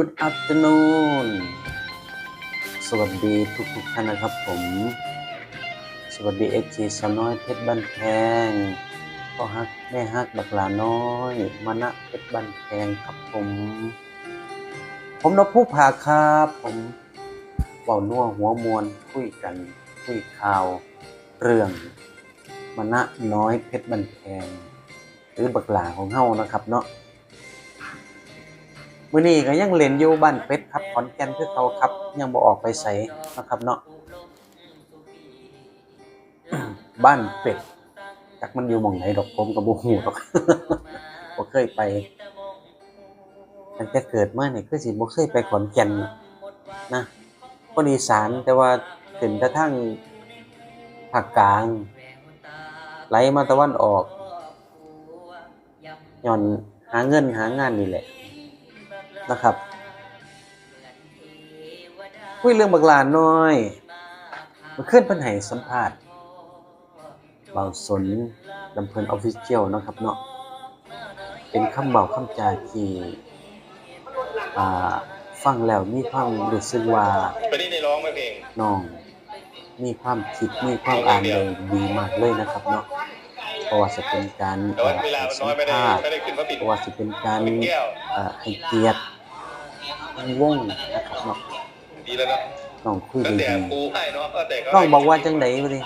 Good afternoon สวัสดีทุกทุกท่านนะครับผม สวัสดีเอจีสาวน้อยเพชรบ้านแพงพ่อฮักแม่ฮักบักหลาน้อยมานะเพชรบ้านแพงครับผม ผมนกผู้ผาครับ ผมเบานัวหัวมวลคุยกันคุยข่าว เรื่องมานะน้อยเพชรบ้านแพง หรือบักหลาของเฮานะครับเนาะ มื้อนี้ก็ยังเล่นอยู่บ้านเป็ดครับขอนแก่นคือเขาครับ ยังบ่ออกไปไสนะครับเนาะบ้านเป็ดจักมันอยู่หม่องไหนดอกผมก็บ่ฮู้ดอกบ่เคยไปตั้งแต่เกิดมานี่คือสิบ่เคยไปขอนแก่นนะคนอีสานแต่ว่าขึ้นแต่ทางภาคกลาง ไหลมาตะวันออกย้อนหาเงินหางานนี่แหละ นะครับคุยเรื่องบักหลานน้อยมาขึ้นเพิ่นให้สัมภาษณ์เบาสนลำเพลินออฟฟิเชียลนะครับเนาะเป็นคำเบาคำจาที่อ่ฟังแล้วมีความรู้สึกว่าไปนี่ในร้องไหมเพลงน้องมีความคิดมีความอ่านได้ดีมากเลยนะครับเนาะเพราะว่าจะเป็นการสัมอยไม่ได้ภาษณ์ไม่ได้ขึ้นพระปิ่นเพราะว่าจะเป็นการปิ่นแก้วเอ่อให้เกียรติ วงนะครับเนาะดีแล้วเนาะน้องคุยตั้งดีแต่ปูให้เนาะก็แต่ก็ๆน้องบอกว่าจังไดวะดิ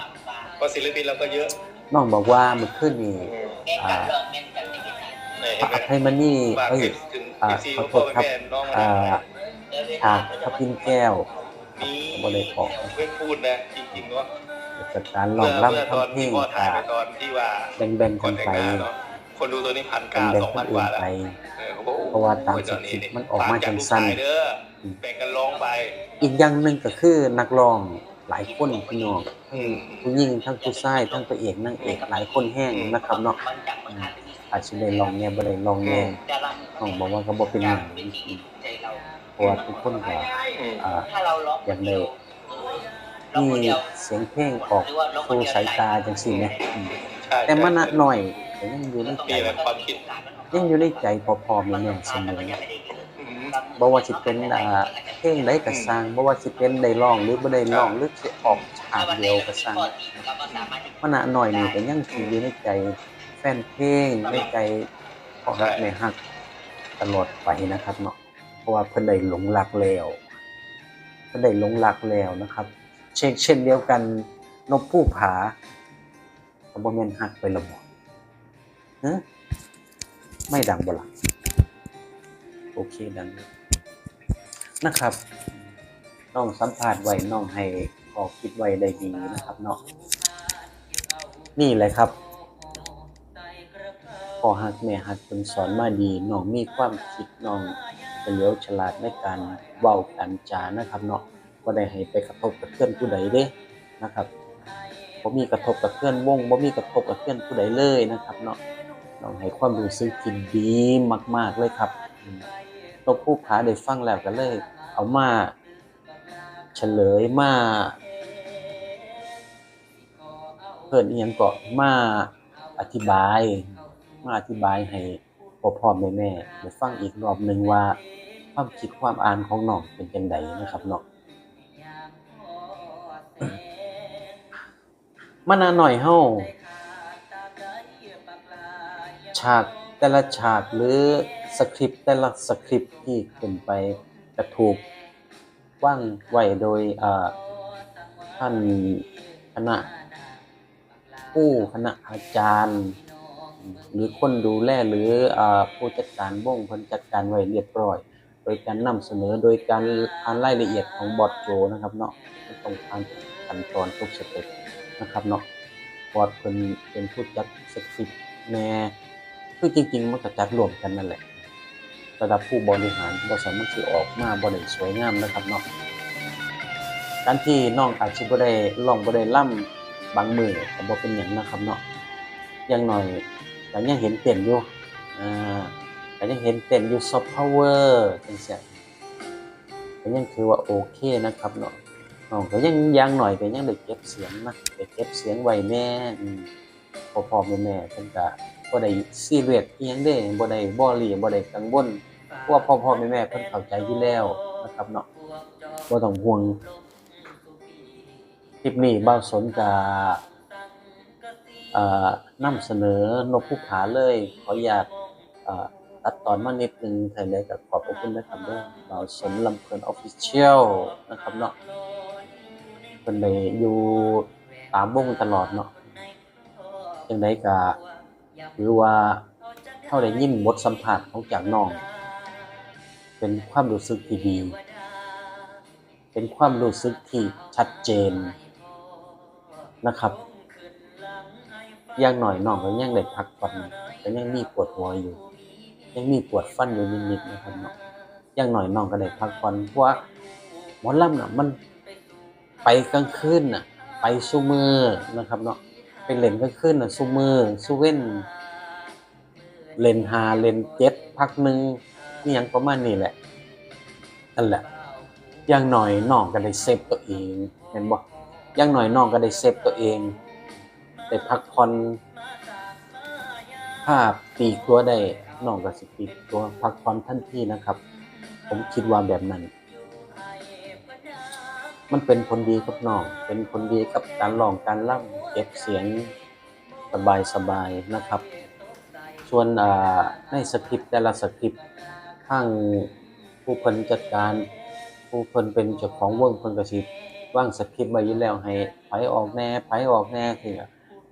ก็ศิลปินเราก็เยอะน้องบอกว่าเมื่อคืนนี้อ่าไหนพเห็ระนไหมอภัยมณีฝากเอ้ย ถึงอ่าเอฟซีขอของโทพ่อษครับ แม่น้องอ่าฉากพระพินแก้ว นี่บ่ได้ออกเพื่อนพูดนะจริงๆเนาะจากการลเมื่อองเมื่อรำตอนทำเพลที่งพ่อถ่ายกาไปตอนที่ว่า แบ่งๆคกันนแต่งไป งานเนาะ คนดูตัวนี้พันเก้าแบ่งสองๆคพันนกอื่ว่านแล้วไปเออเขาบอกโอ้เพราะว่าตามโอ้ยตอนนี้สคริปต์มันออกมาจังสั้นฝากจากลูกชายเด้อแบ่งกันร้องไป อีกอย่างหนึ่งก็คือนักร้องหลายคนพี่น้องอืมผู้หญิงทั้งผู้ชายทั้งพระเอกนางเอกหลายคนแห้งนะครับเนาะอืมอาจจะได้ลองแง่บ่ได้ลองแง่น้องบอกว่าก็บ่เป็นหยังเพราะว่าทุกคนก็อืมอ่าถ้าเราร้องอยากได้ร้องมีคนเดียวเสียงเพลงออกสู่สายตาจังซี่แหมอืมใช่แต่มันใช่น่ะหน่อย ก็ยังอยู่ในใจนี่แหละความคิดยังอยู่ในใจพอๆแม่เสมออืมบ่ว่าสิเป็นอ่าเพลงใดก็สร้างบ่ว่าสิเป็นได้ร้องหรือบ่ได้ร้องหรือสิออกฉากเดียวก็สร้างมันน่ะหน่อยนี่ก็ยังสิอยู่ในใจแฟนเพลงในใจพ่อฮักแม่ฮักตลอดไปนะครับเนาะเพราะว่าเพิ่นได้หลงรักแล้วเพิ่นได้หลงรักแล้วนะครับ เช่นเช่นเดียวกันนกผู้ผาก็บ่แม่นฮักไปละบ่ ฮะไม่ดังบ่ละโอเคดังนะครับน้องสัมภาษณ์ไว้น้องให้ขอคิดไว้ได้ดีนะครับเนาะนี่เลยครับพอฮักแม่ฮักเป็นสอนมาดีน้องมีความคิดน้องเฉลียวฉลาดในการเว้ากันจานะครับเนาะบ่ได้ให้ไปกระทบกระเทือนผู้ใดเด้นะครับ บ่มีกระทบกระเทือนวงบ่มีกระทบกระเทือนผู้ใดเลยนะครับเนาะน้องให้ความรู้สึกที่ดีมาก ๆเลยครับอืมนกผู้ผาได้ฟังแล้วก็เลย เอามาเฉลยมาเพิ่นอีหยังก็มาอธิบาย มาอธิบายให้พ่อพ่อแม่แม่ๆได้ฟังอีกรอบหนึ่งว่า ความคิดความอ่านของน้องเป็นจังไดนะครับเนาะ มานาหน่อยเฮาฉากแต่ละฉากหรือสคริปต์แต่ละสคริปต์ที่ขึ้นไปกระถูกว่างไว้โดยอ่าท่านคณะผู้คณะอาจารย์ หรือคนดูแลหรืออ่าผู้จัดการวงเพิ่นจัดการไว้เรียบร้อย โดยการนำเสนอโดยการอ่านรายละเอียดของบอร์ดโจนะครับเนาะมันต้องผ่านขั้นตอนทุกสเต็ป นะครับเนาะบอดเพิ่นเป็นผู้จัดสคริปต์แน่คือจริง ๆ มันก็จัดรวมกันนั่นแหละ ระดับผู้บริหารบ่สามารถสิออกมาบ่ได้สวยงามนะครับเนาะการที่น้องอาจสิบ่ได้ร้องบ่ได้ล่ำบางมือก็บ่เป็นหยังนะครับเนาะอย่างน้อยก็ยังเห็นเต้นอยู่อ่าก็ยังเห็นเต้นอยู่ซอฟต์พาวเวอร์จังซี่ก็ยังถือว่าโอเคนะครับเนาะ น้องก็ยังย่างหน่อยก็ยังได้เก็บเสียงนะได้เก็บเสียงไว้แน่อืมพ่อแม่เพิ่นก็บ่ได้ซีเรียสอีหยังเด้บ่ได้บ่รีบ่ได้กังวลโอราะว่าพ่อพ่อแม่แม่เพิ่นเข้าใจอยู่แล้วนะครับเนาะบ่ต้องห่วงคลิปนี้บ่าวสนกับเอ่อนำเสนอนกผู้ผาเลย ขออยากเอ่อตัดตอนมานิดนึงแทนได้ก็ขอบคุณนะครับเด้อบ่าวสนลำเพิ่น Official นะครับเนาะ เพิ่นได้อยู่ตามวงตลอดเนาะจังไดก็ถือว่าเฮาได้ยินบทสัมภาษณ์ของจากน้อง เป็นความรู้สึกที่ดี เป็นความรู้สึกที่ชัดเจนนะครับอย่างหน่อยน้องก็ยังได้พักผ่อนก็ยังมีปวดหัวอยู่ ยังมีปวดฟันอยู่นิดๆนะครับเนาะอย่างหน่อยน้องก็ได้พักผ่อนเพราะว่าหมอลำน่ะมัน ไปกลางคืนน่ะ ไปซุมือนะครับเนาะไปเล่นกลางคืนน่ะซุมือซุเว้นเล่นหาเล่นเจ็ดพักหนึ่งนี่ยังประมาณนี้แหละนั่นแหละอย่างหน่อยน้องก็ได้เซฟตัวเองเห็นบ่อย่างหน่อยน้องก็ได้เซฟตัวเองได้พักผ่อนถ้าปีกตัวได้น้องก็สิปีกตัวพักผ่อนทันทีนะครับ ผมคิดว่าแบบนั้น มันเป็นผลดีกับน้อง เป็นผลดีกับการร้องการล่ำเก็บเสียงสบายๆนะครับ ส่วนในสคริปต์แต่ละสคริปต์ทางผู้เพิ่นจัดการ ผู้เพิ่นเป็นเจ้าของวงเพิ่นก็สิวางสคริปต์ไว้อยู่แล้วให้ไผออกแน่ไผออกแน่คือ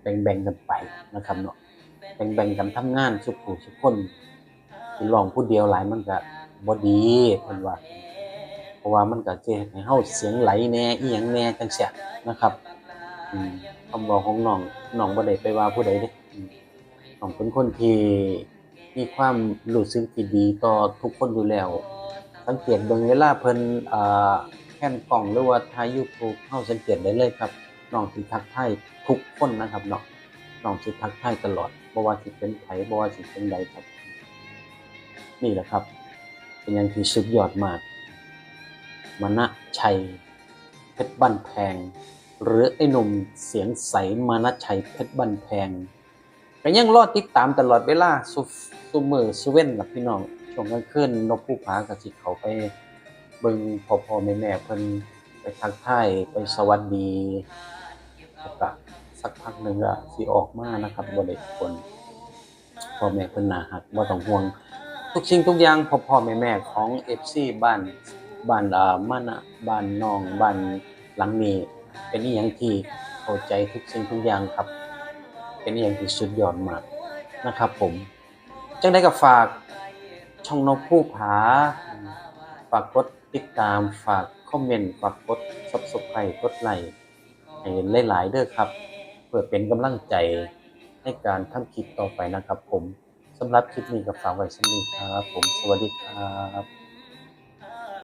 แบ่งๆกันไปนะครับเนาะแบ่งๆกันทำงานสุผู้สุขคนสิร้องผู้เดียวหลายมันก็บ่ดีเพิ่นว่า เพราะว่ามันก็จะเฮ็ดให้เฮาเสียงไหลแน่อีหยังแน่จังซี่นะครับคำบอกของน้องน้องบ่ได้ไปว่าผู้ใดเด้น้องเป็นคนที่มีความรู้สึกที่ดีต่อทุกคนอยู่แล้ว สังเกตเบิ่งเวลาเพิ่นอ่าแค่นกล้องหรือว่าถ่าย YouTube เฮาสังเกตได้เลยครับน้องสิทักทายทุกคนนะครับเนาะน้องสิทักทายตลอดบ่ว่าสิเป็นไผบ่ว่าสิเป็นใดครับ นี่แหละครับ เป็นอย่างที่สุดยอดมาก มณชัย เพชรบ้านแพง หรือไอ้หนุ่มเสียงใสมณชัยเพชรบ้านแพงก็ยังรอดติดตามตลอดเวลาสุสุมือสุเว้นล่ะพี่น้องช่วงกลางคืนนกผู้ผาก็สิเขาไปเบิ่งพอพอแม่แม่เพิ่นไปทักทายไปสวัสดีแล้วก็สักพักหนึ่งก็สิออกมานะครับบ่ได้คนพ่อแม่เพิ่นน่าฮักบ่ต้องห่วง ทุกสิ่งทุกอย่างพ่อพ่อแม่แม่ของ FC บ้าน บ้านอ่ามานะบ้านน้องบ้านหลังนี้เป็นอีหยังที่เข้าใจทุกสิ่งทุกอย่างครับ เป็นอหย่างที่สุดยอดมากนะครับผมจังได้กับฝากช่องนกผู้ผา ฝากกดติดตามฝากคอมเมนต์ฝากกด subscribe กดไลค์ให้หลายๆเด้อครับ เพื่อเป็นกำลังใจในการทำคลิปต่อไปนะครับผมสำหรับคลิปนี้ก็ฝากไว้สำหรับครับ ผมสวัสดีครับ